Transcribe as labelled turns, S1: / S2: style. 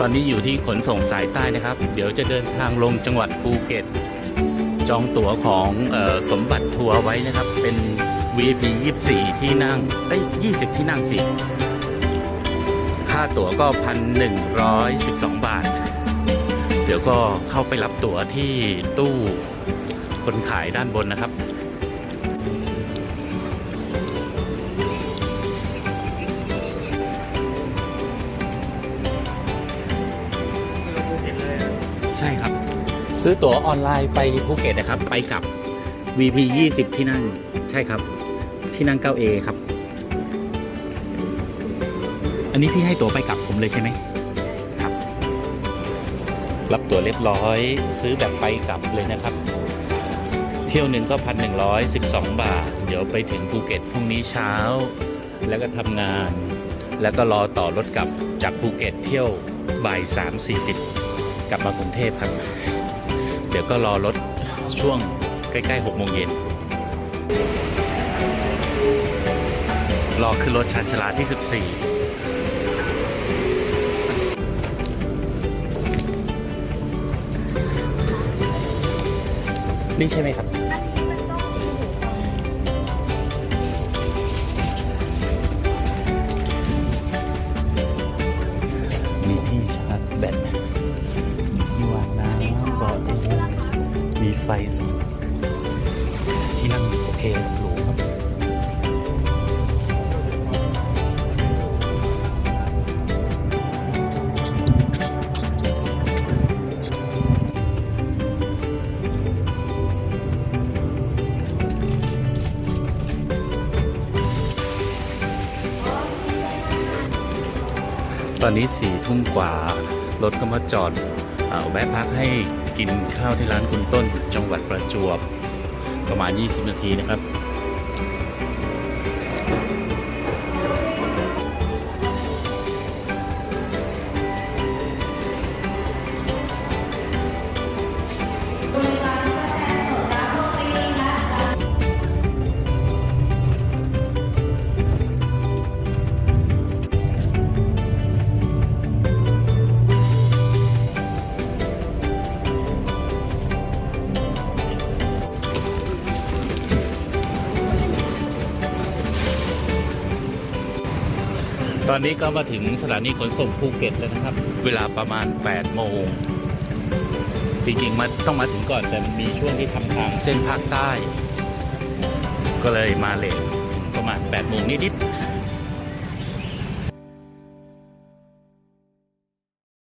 S1: ตอนนี้อยู่ที่ขนส่งสายใต้นะครับ เดี๋ยวจะเดินทางลงจังหวัดภูเก็ต จองตั๋วของออสมบัติทัวร์ไว้นะครับ เป็น VIP 24 ที่นั่งเอ้ย20 ที่นั่งสิค่าตั๋วก็ 1,112 บาท เดี๋ยวก็เข้าไปรับตั๋วที่ตู้คนขายด้านบนนะครับ ใช่ครับ ซื้อตั๋วออนไลน์ไปภูเก็ตนะครับ ไปกับ VP 20 ที่นั่ง ใช่ครับ ที่นั่ง 9A ครับ อันนี้พี่ให้ตั๋วไปกับผมเลยใช่ไหมครับ รับตั๋วเรียบร้อยซื้อแบบไปกลับเลยนะครับ เที่ยวหนึ่งก็พันหนึ่งร้อยสิบสองบาท เดี๋ยวไปถึงภูเก็ตพรุ่งนี้เช้า แล้วก็ทำงาน แล้วก็รอต่อรถกลับจากภูเก็ตเที่ยวบ่ายสามสี่สิบ กลับมากรุงเทพครับ เดี๋ยวก็รอรถช่วงใกล้ๆหกโมงเย็นรอขึ้นรถชานชาลาที่ 14นี่ใช่ไหมครับ มีที่ชาร์จแบต ไฟสีที่นั่งโอเคหรูครับตอนนี้สี่ทุ่มกว่า รถก็มาจอดอแวะพักให้ กินข้าวที่ร้านคุณต้นจังหวัดประจวบ ประมาณ 20 นาทีนะครับ ตอนนี้ก็มาถึงสถานีขนส่งภูเก็ตแล้วนะครับ เวลาประมาณ 8 โมง จริงๆมาต้องมาถึงก่อนแต่มันมีช่วงที่ทำทางเส้นภาคใต้ ก็เลยมาเลทประมาณ 8 โมงนิดๆ